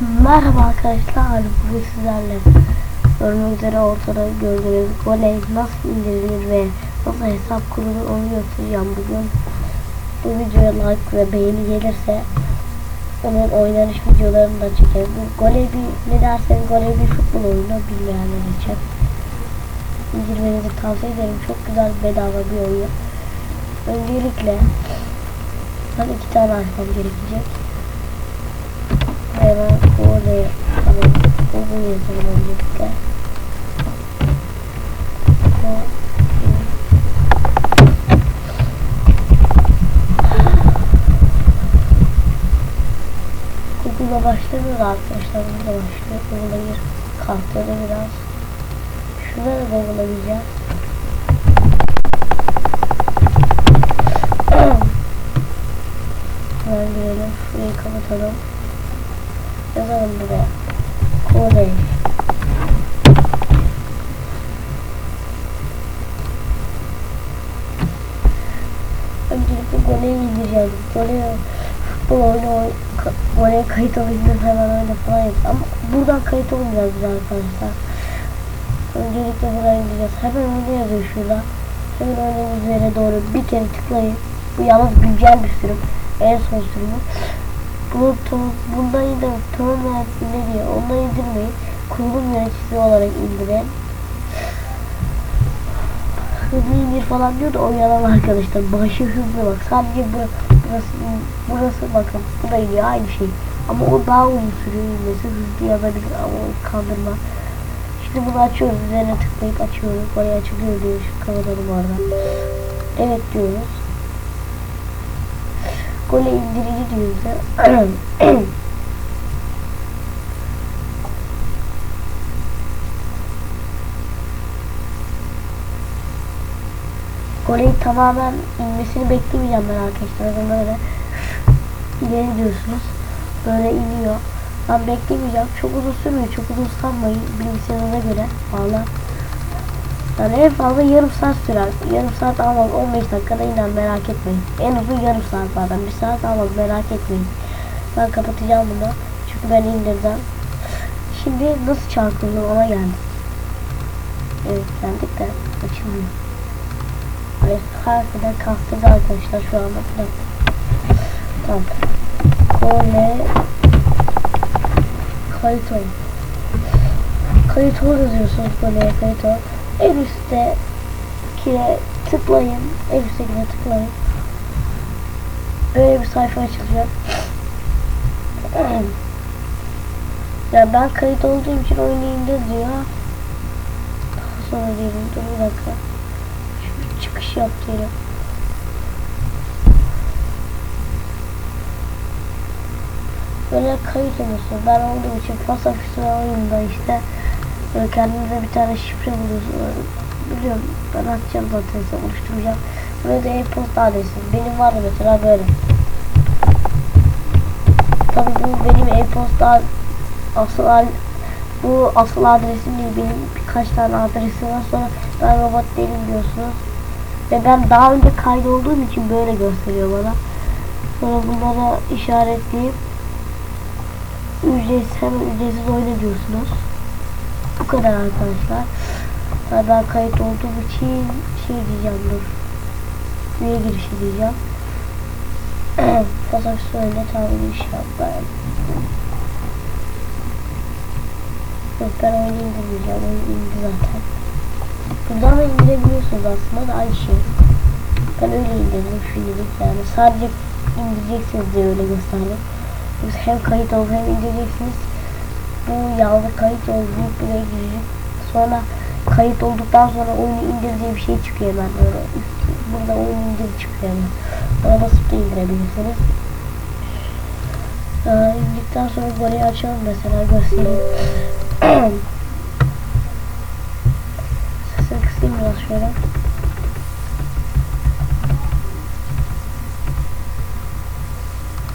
Merhaba arkadaşlar, bugün sizlerle görmek üzere ortada gördüğünüz goley nasıl indirilir ve nasıl hesap kurulur onu göstereceğim bugün. Bu videoya like ve beğeni gelirse onun oynanış videolarını da çekeriz. Bu goley bir, ne derseniz goley bir futbol oyunu bilmeyenler için. İndirmenizi tavsiye ederim. Çok güzel bedava bir oyun. Öncelikle ben iki tane açmam gerekecek. Hemen oraya tamam. Google yazalım öncelikle. Google'a başlamıyor arkadaşlar. Burada başlıyor. Google'a gir. Kahvede biraz. Şurada da Google'a gireceğiz. Hemen girelim. Şurayı kapatalım. Yazalım buraya. Kore. Öncelikle goleyi indireceğiz. Goleye futbol oyunu goleye kayıt olacağız hemen öyle falan. Ama buradan kayıt olmayacağız biz arkadaşlar. Öncelikle buraya indireceğiz. Hemen oyunu yazıyor şurada. Hemen oyunun üzerine doğru bir kere tıklayın. Bu yalnız güncel bir sürüm. En son sürümü. Bu bundan indir tamam ne diyor ondan indirmeyin kurulum yöneticisi olarak indirin hızlı indir falan diyor da o yalan arkadaşlar. Başı hızlı bak. Sadece burası burası, burası bakın bu da iniyor aynı şey. Ama o daha uzun sürüyor. İnmesi hızlı yazabilir ama kandırma. Şimdi bunu açıyoruz. Üzerine tıklayıp açıyoruz. Bayağı açılıyor diyor. Şu kapatalım oradan evet diyoruz Gole indirici diyoruz. Goleyi tamamen inmesini bekleyeceğim ben arkadaşlar. O böyle ileri diyorsunuz. Böyle iniyor. Ben bekleyemeyeceğim. Çok uzun sürmüyor. Çok uzun sanmayın. Bilgisayarına göre. Valla. Yani en fazla yarım saat sürer. Yarım saat almaz. 15 dakikada iner merak etmeyin. En uzun yarım saat zaten. Bir saat almaz merak etmeyin. Ben kapatacağım bunu. Çünkü ben indirdim. Şimdi nasıl çarpıldı ona geldik. Evet geldik de açılmıyor. Ve harbiden kastırdı arkadaşlar şu anda. Tamam. Kole kayıt ol. Kayıt ol yazıyorsunuz koleye kayıt ol en üstte tıklayın. En üsttekine tıklayın. Böyle bir sayfa açılacak. ya ben kayıt olduğum için oyunu diyor. Daha sonra diyelim. Dur bir dakika. Şu çıkış yap diyelim. Böyle kayıt olursun. Ben olduğum için Fast oyunda işte Böyle kendinize bir tane şifre buluyorsunuz. Biliyorum ben atacağım zaten size oluşturacağım. Böyle de e-posta adresi. Benim var mesela böyle. Tabi bu benim e-posta asıl bu asıl adresim değil. Benim birkaç tane adresim var. Sonra ben robot değilim diyorsunuz. Ve ben daha önce kaydolduğum için böyle gösteriyor bana. Sonra bunları işaretleyip ücretsiz hemen ücretsiz oyna diyorsunuz. Bu kadar arkadaşlar. Daha kayıt olduğum için şey diyeceğim dur. Üye girişi diyeceğim. Fasak söyle iş yapmayın. Yok ben oyunu indirmeyeceğim. Oyunu indi zaten. Buradan da indirebiliyorsunuz aslında da aynı şey. Ben öyle indirdim şimdilik yani. Sadece indireceksiniz diye öyle gösterdim. Hem kayıt olup hem indireceksiniz bu yağlı kayıt olduğu buraya girecek. Sonra kayıt olduktan sonra oyunu indir diye bir şey çıkıyor hemen böyle. Burada oyun indir çıkıyor hemen. Buna basıp da indirebilirsiniz. Ee, indikten sonra golü açalım mesela göstereyim. Sesini kısayım biraz şöyle.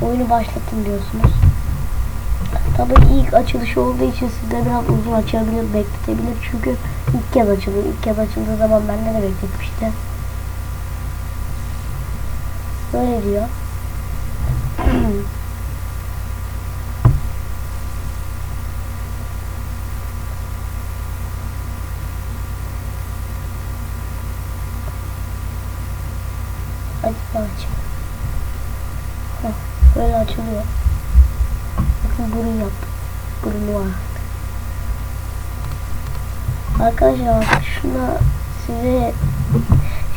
Oyunu başlatın diyorsunuz. Tabi ilk açılış olduğu için size biraz uzun açabilir, bekletebilir. Çünkü ilk kez açılıyor. İlk kez açıldığı zaman bende de bekletmişti. Böyle diyor. Hadi aç. Heh, böyle açılıyor. Burun yaptım. Burnu var. Arkadaşlar şuna size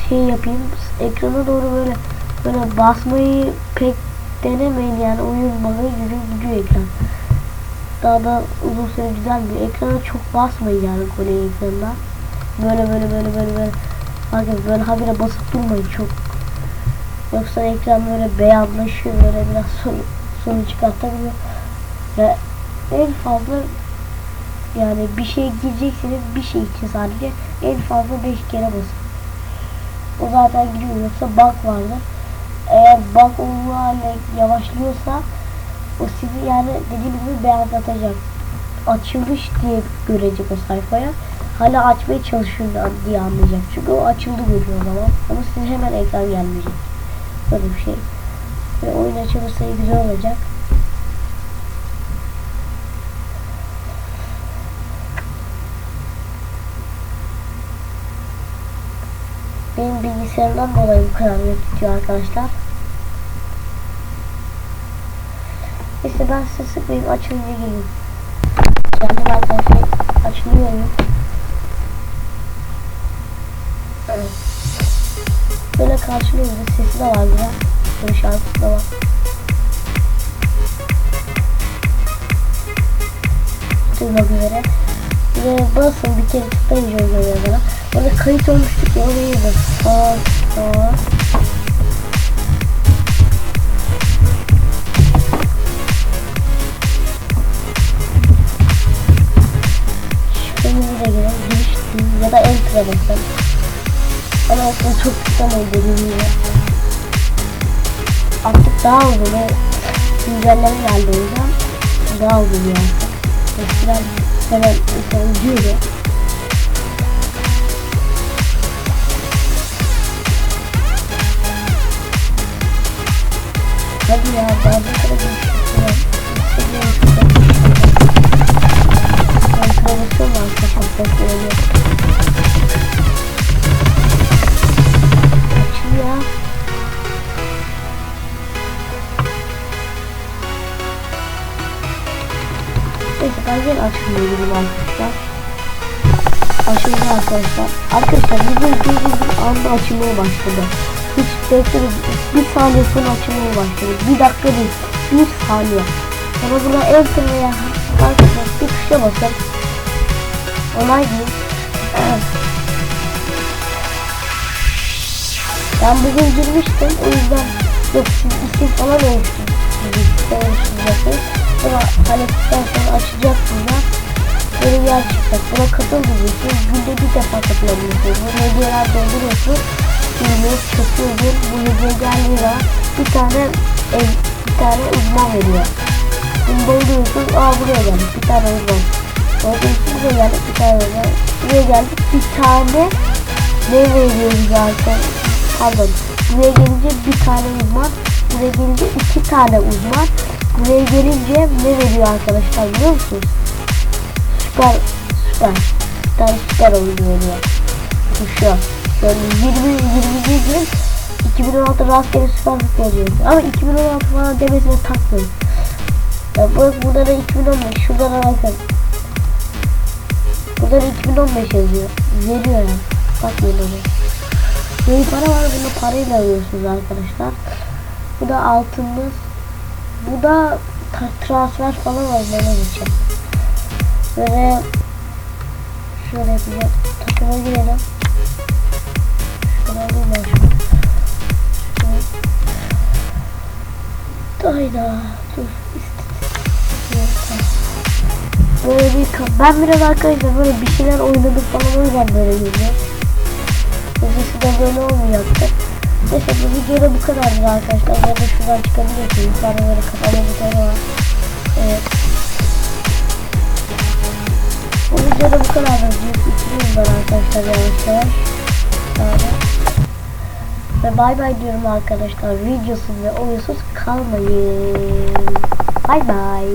şey yapayım. Ekrana doğru böyle böyle basmayı pek denemeyin yani uyumalı yürü gidiyor ekran. Daha da uzun süre güzel bir ekrana çok basmayın yani kolye ekranına. Böyle böyle böyle böyle böyle. Bakın böyle habire basıp durmayın çok. Yoksa ekran böyle beyazlaşıyor böyle biraz sorun, sorun çıkartabiliyor. Ve en fazla yani bir şey gireceksiniz bir şey için sadece en fazla 5 kere basın. O zaten gidiyor yoksa bug vardır. Eğer bug olduğu halde yavaşlıyorsa o sizi yani dediğim gibi beyazlatacak. Açılmış diye görecek o sayfaya. Hala açmaya çalışıyor diye anlayacak. Çünkü o açıldı görüyor o zaman. Ama size hemen ekran gelmeyecek. Böyle bir şey. Ve oyun açılırsa güzel olacak. Benim bilgisayarımdan dolayı bu kadar gidiyor arkadaşlar. İşte ben size sıkmayayım açılınca gelin. Kendim arkadaşlar açılıyor oyun. Evet. Böyle karşılıyoruz. Sesi de var biraz. Böyle şarkısı da var. Duymak üzere. Ve basın bir kere tıklayınca oluyor bana. Böyle kayıt olmuştuk ya oraya da. Aa. Şifremizi de girelim. Değil ya da enter'a basalım. Ama aslında çok tıklamayın dediğim gibi. Artık daha uzun güncelleme geldi o yüzden daha uzun yani. Eskiden hemen mesela uzuyordu. Hadi ya daha. İstediğim şurada. Ben provokasyon var arkadaşlar. Böyle. Açıl ya. Neyse ben gene açılmıyor dedim arkadaşlar. Açıldı arkadaşlar. Arkadaşlar video izlediğim anda açılmaya başladı. Hiç beklemedim. Bir saniye sonra açılmaya başladı. Bir dakika değil. Bir saniye. Sonra burada enter veya arkadaşlar bir tuşa basın. Onay diyeyim. Ben bugün girmiştim o yüzden yok siz isim falan oluşturacaksınız. Sonra hallettikten sonra açacaksınız ya. Böyle bir yer çıkacak. Buna katıl diyeceksiniz. Günde bir defa katılabilirsiniz. Bu hediyeler dolduruyorsunuz. Ürünü çöküyordur. Bu hediye geldiği zaman bir tane bir tane uzman veriyor. Bunu dolduruyorsunuz. Aa buraya geldik. Bir tane uzman. Orada buraya geldik. Bir tane uzman. Buraya geldik. Bir tane ne veriyoruz zaten? Pardon. Buraya gelince bir tane uzman. Buraya gelince iki tane uzman. Buraya gelince ne veriyor arkadaşlar biliyor musunuz? Süper, süper. Bir tane süper oyun veriyor. Bu. Yani 20, 20 gün 2016 rastgele süper futbolcu yazıyor. Ama 2016 falan demesine takmayın. Ya bak burada da 2015. Şurada da bakın. Burada da 2015 yazıyor. Veriyor yani. Bakmayın oraya. Böyle para var bunu parayla alıyorsunuz arkadaşlar. Bu da altınız. Bu da transfer falan var böyle geçeceğim. Böyle şöyle yapacağım. Takıma girelim. Hayda. Dur. Böyle bir ben biraz arkadaşlar böyle bir şeyler oynadım falan o yüzden böyle geliyor. Öncesi de böyle olmayacaktı. Neyse bu videoda bu kadardır arkadaşlar. Ya da şuradan çıkabilirsiniz. Yukarıda böyle kapalı butonu var. Evet. Bu videoda bu kadardır. Büyük bitiriyorum ben arkadaşlar yavaş yavaş. Böyle. Ve bay bay diyorum arkadaşlar. Videosuz ve oyunsuz kalmayın. Bay bay.